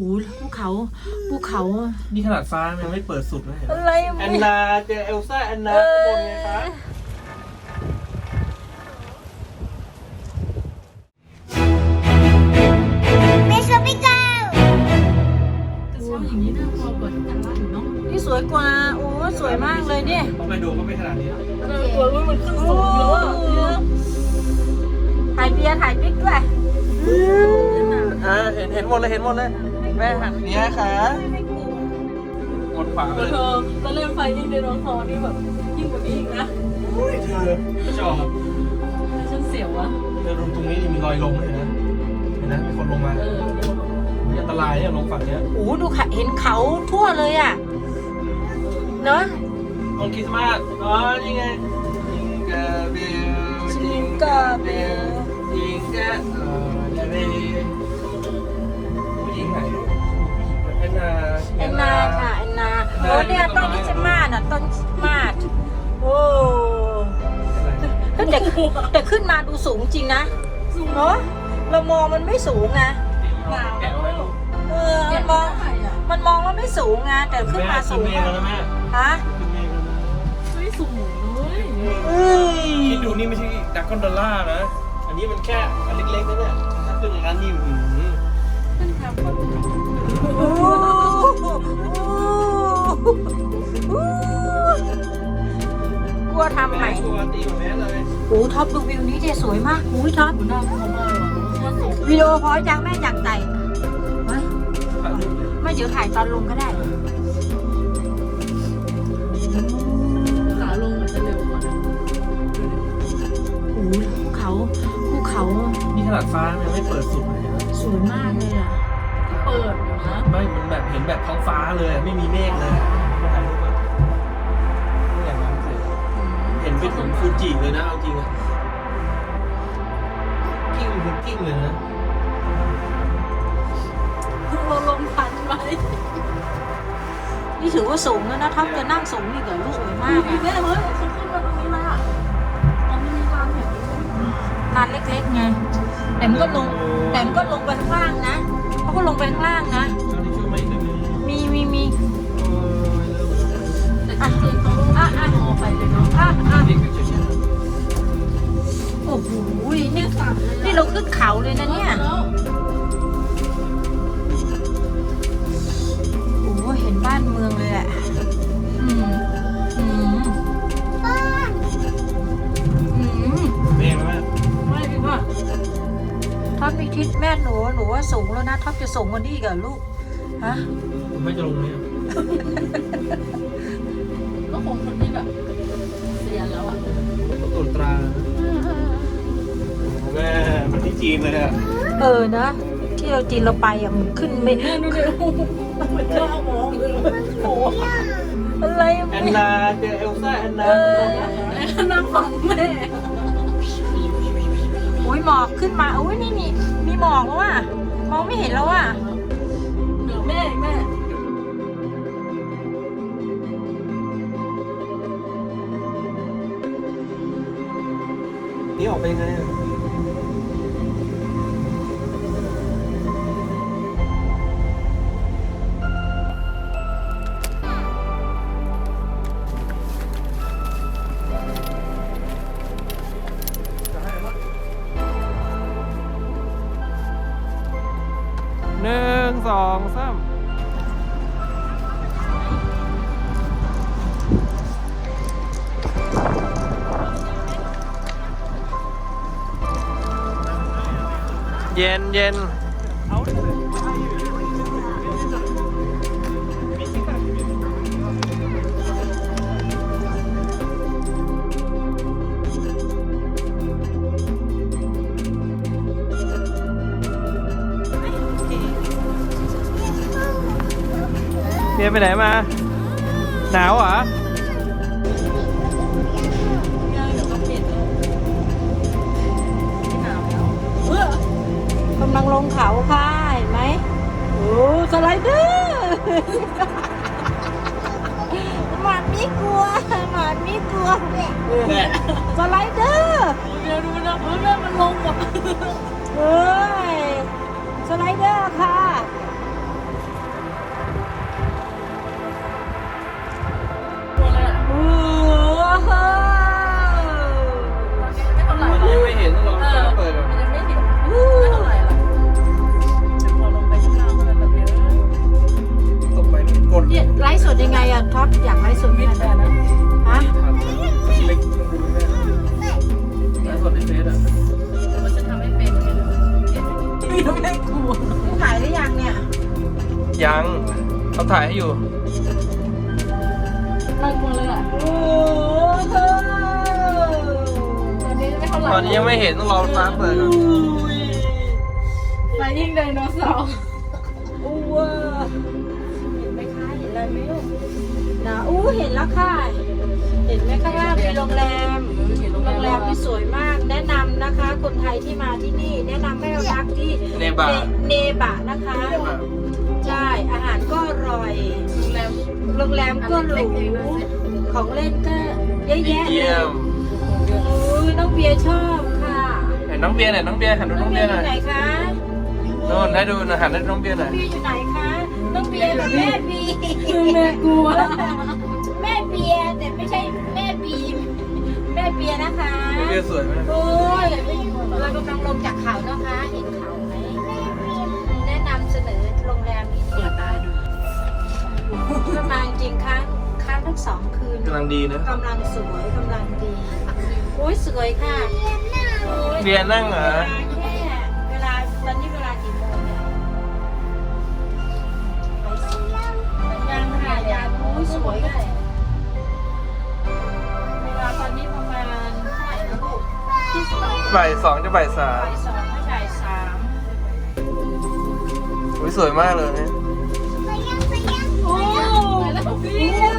อ้โหภูเขาภูเขานี่ขนาดฟ้ามันยังไม่เปิดสุดนะเห็นไหมอะไรแอนนาเจอเอลซ่าแอนนาเอข้างบอนไงคะเมสปิกาจะเช่าอย่างนี้น่ากลัวกว่าที่แต่ละอยู่เนาะนี่สวยกว่า โอ้ สวยมากเลยเนี่ยเข้าไปดูก็ไม่ขนาดนี้นะน่ากลัวว่ามันขึ้นสูงเยอะเยอะถ่ายเบียร์ถ่ายปิ๊กด้วยอ่าเห็นเห็นหมดเลย เห็นหมดเลย แม่หันเนี้ยค่ะกดขวาเลยเธอตอนเล่นไฟยิ่งในน้องคอนี่แบบยิ่งกว่านี้อีกนะอุ้ยเธอไม่ชอบฉันเสียวอะเธอดูตรงนี้นี่มีรอยลงเลยนะเห็นนะมีคนลงมาเอออันตรายเนี่ยลงฝั่งเนี้ยโอ้ดูค่ะเห็นเขาทั่วเลยอะเนาะต้นคริสต์มาสอ๋อนี่ไงจิงกาเบลจิงกาเบลจิงกาเออเบล สต์มาสอะต้นคริสต์มาสโอ้แต่แต่ขึ้นมาดูสูงจริงนะ สูงเนาะเรามองมันไม่สูงนะแกะไว้ลูกเออมันมองมันมองแล้วไม่สูงไงแต่ขึ้นมาสูงแม่ขึ้นเมฆแล้วนะแม่ฮะขึ้นเมฆแล้วนะไม่สูงเลยเอ้ยคิดดูนี่ไม่ใช่ดักกอนดอลล่าร์นะ อันนี้มันแค่อันเล็กๆนะเนี่ยถ้าขึ้นอย่างนั้นนี่อื้อหือโอ้ กลัวทำไหมแม่ตัวตีกว่าแม่เลยโอ้ท็อปดูวิวนี้เจสวยมากอุ้ยท็อปวิดีโอพอจังแม่อยากใส่เฮ้ยไม่เดี๋ยวถ่ายตอนลงก็ได้ขาลงอาจจะเร็วกว่านะโอ้ยภูเขาภูเขานี่ขนาดฟ้ามันยังไม่เปิดสุดเลยนะสวยมากเลยอะเปิดอยู่นะ ไม่มันแบบเห็นแบบท้องฟ้าเลยไม่มีเมฆเลยมาถ่ายรูปมาไม่อยากมาสิเห็นไปถึงฟูจิเลยนะเอาจริงอะกิ้งคือกิ้งเลยนะเราลงทันไหมนี่ถือว่าสูงแล้วนะท็อปจะนั่งสูงนี่กับลูกสวยมากมีอะแม่เฮ้ยฉันขึ้นมาตรงนี้ละตอนนี้มีความเห็นร้านเล็กๆไงแต่มันก็ลงแต่มันก็ลงไปข้างล่างนะเขาก็ลงไปข้างล่างนะาขึ้นเขาเลยนะเนี่ยแล้วโอ้โหเห็นบ้านเมืองเลยแหละอืมอืมอืมๆเมฆไหมไม่พี่ว่าท็อปมีทิศแม่หนูหนูว่าสูงแล้วนะท็อปจะสูงกว่านี้อีกับลูก ฮะผมไม่จะลงเนี่ยก็คงคนที่แบบเสียแล้วอะตรวจตราแม่มันที่ จีนเลยอะเออนะ ที่เราจีนเราไปอะมันขึ้นไม่แม่ดูดิมันเจ้ามองเลยโอ้อะไรแอนนาเจอเอลซ่าแอนนาเออนั่งฟังแม่โอ้ยหมอกขึ้นมาโอ้ยนี่นี่มีหมอกแล้วอะมองไม่เห็นแล้วอะเหนือแม่แม่นี่ออกไปยังไง เย็นเย็นเมีย เขาค่ะเห็นไหมโอ้สไลเดอร์หมามีกลัวหมามีกลัวแม่สไลเดอร์เดี๋ยวดูนะเฮ้ยแม่มันลงหมดเอ้ยสไลเดอร์ค่ะุดยังไงอะท็อปอยากไลฟ์สดไหมอะฮะถ่ายได้ยังเนี่ย ยังเขาถ่ายให้อยู่ลงมาเลยอะโอ้ตอนนี้ไม่เท่าไหร่ตอนนี้ยังไม่เห็นต้องรอฟ้าเปิดก่อนมายิ่งไดโนเสาร์อู้ว้า ไรไหมลูกนะอู้เห็นแล้วค่ะ เห็นไหมข้างล่างมีโรงแรม โรงแรมที่สวยมาก แนะนำนะคะ คนไทยที่มาที่นี่ แนะนำให้เราพักที่เนบะ เนบะนะคะ ใช่ อาหารก็อร่อย โรงแรมโรงแรมก็หรูของเล่นก็เยอะแยะเลเยี่ยยมโอ้ยน้องเบียร์ชอบค่ะเห็นน้องเบียร์หน่อยน้องเบียร์หันดูน้น้อองงเบีเบียยร์ร์อหน่อยยู่ไหนคะ โน่นให้ดูนะหันให้น้องเบียร์หน่อยเบียร์อยู่ไหนคะน้องเบียร์กับแม่บีคือแม่กลัว แม่เบียร์แต่ไม่ใช่แม่บีมแม่เบียร์นะคะน้องเบียร์สวยไหมโอ้ยเรากำลังลงจากเขานะคะ เห็นเขาไหมแนะนำเสนอโรงแรมนี้เปิดตาดูก็มาจริงๆค้างค้างทั้งสองคืนกำลังดีนะกำลังสวยกำลังดีโอ้ยสวยค่ะโอ้ยเบียร์นั่งเหรอ บ่ายสองจะบ่ายสามบ่ายสองไม่บ่ายสามโอ้ยสวยมากเลยเนี่ยโอ้ยแล้วเบียร์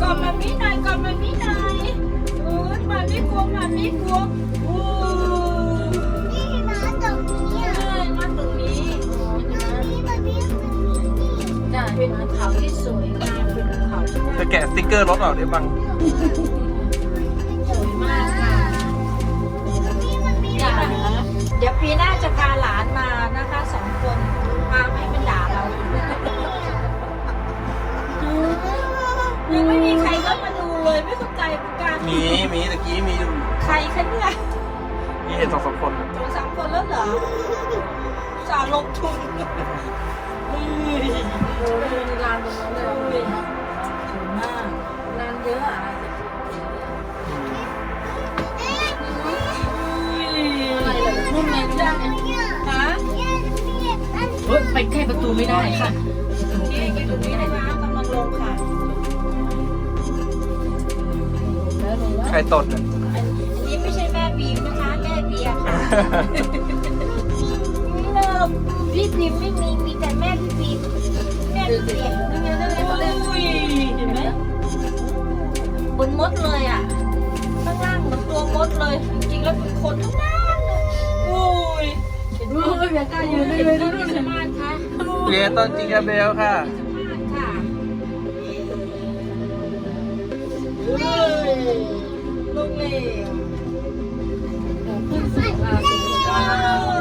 กอดมามิหน่อยกอดมามิหน่อยโอ้ยมามิกลัวมามิกลัวโอ้ยใช่มาตรงนี้จ้ะเป็นภูเขาที่สวยงามเป็นภูเขาที่จะแกะสติ๊กเกอร์รถออกได้บ้าง ลงทุนอุ้ยโอ้ยมีลานตรงนั้นเลยอุ้ยสวยมากลานเยอะอะอะไรเหรอนุ่มไหมไม่ได้เนี่ยฮะเฮ้ยไปใกล้ประตูไม่ได้ค่ะนี่กินตรงนี้เลยนะกำลังลงค่ะแล้วลงแล้วใครตดอะอันนี้ไม่ใช่แม่บีมนะคะ แม่เบียร์ค่ะเลิ พี่บีมไม่มีมีแต่แม่พี่บีมแม่พี่เบียร์นี่ไงนั่นไงเขาเล่นเห็นไหมบนมดเลยอะข้างล่างเหมือนตัวมดเลย จริงๆแล้วเป็นคนทั้งนั้นเลยโอ้ยเห็นไหมโอ้ยเบียร์กล้ายืนได้เลยนะนู่นสเห็นไหมมานคะเรียต้นจิงกาเบลค่ะค่ะเฮ้ยลูกเหลวโอ้ขึ้นสูงอะสูงว้า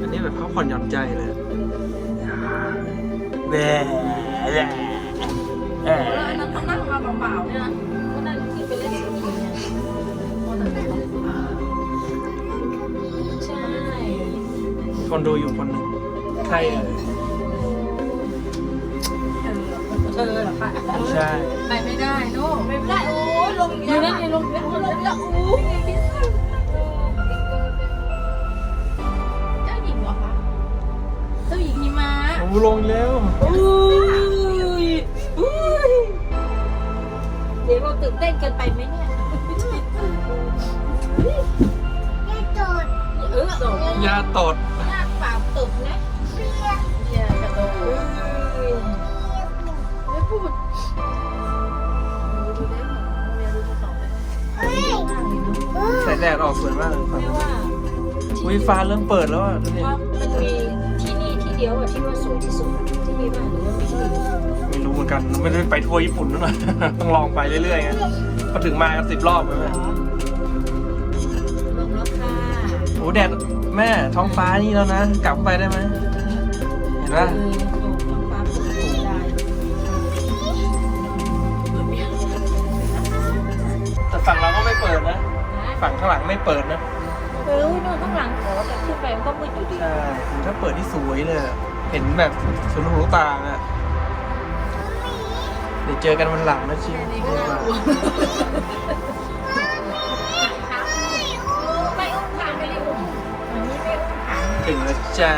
อันนี้แบบพักผ่อนหย่อนใจเลยแหวะแหวะแหโอ้วะแล้วอันนั้นเขานั่งมาเปล่าๆเนี่ยนะก็นั่นที่ไปเล่นสกีเนี่ยโอ้แต่ไม่ได้สูงอะใช่คนดูอยู่คนหนึ่งใครเอ่ยเธอเหรอคะใช่ ไปไม่ได้โน่ไม่ได้ โอ้ยลงอีกเดี๋แล้ยววอะนั่นไงลงแล้วโอ้ยลงอีกแล้วโอ้ย มะโอ้ลงแล้วอุ้ยอุ้ยเดี๋ยวเราตื่นเต้นเกินไปไหมเนี่ยเออจบยาตดหน้าเปล่าตุบนะเบียร์กระโดดไม่พูดดูได้เหรอเรียนรู้จะสอบเลยใส่แดดออกสวยมากเลยฝั่งไม่ว่าอุ้ยฟ้าเริ่มเปิดแล้วอะดูดิว่ามันมีที่นี่ที่เดี ยวอะที่ว่าสวยที่สุดอะที่มีบ้านหรือว่ามีที่อื่นไม่รู้เหมือนกันไม่ได้ไปทัวร์ญี่ปุ่นนั่นหน่อยต้องลองไปเรื่อยๆไงพอถึงมากันสิบรอบเลยแม่ลงแล้วค่ะโอ้แดดแม่ท้องฟ้านี่แล้วนะ กลับไปได้ไหมเห็นปะเออลงท้องฟ้าเปิดได้แต่ฝั่งเราก็ไม่เปิดนะนะ ฝั่งข้างหลังไม่เปิดนะ เออนู่นข้างหลังขอแต่ขึ้นไปมันก็มืดอยู่ดีใช่ถ้าเปิดที่สวยเลยอะเห็นแบบสุดลูกหูลูกตาอะเดี๋ยวเจอกันวันหลังนะชิวนี่ก็น่ากลัวไม่อุ้มค่ะไม่ได้อุ้มจ้า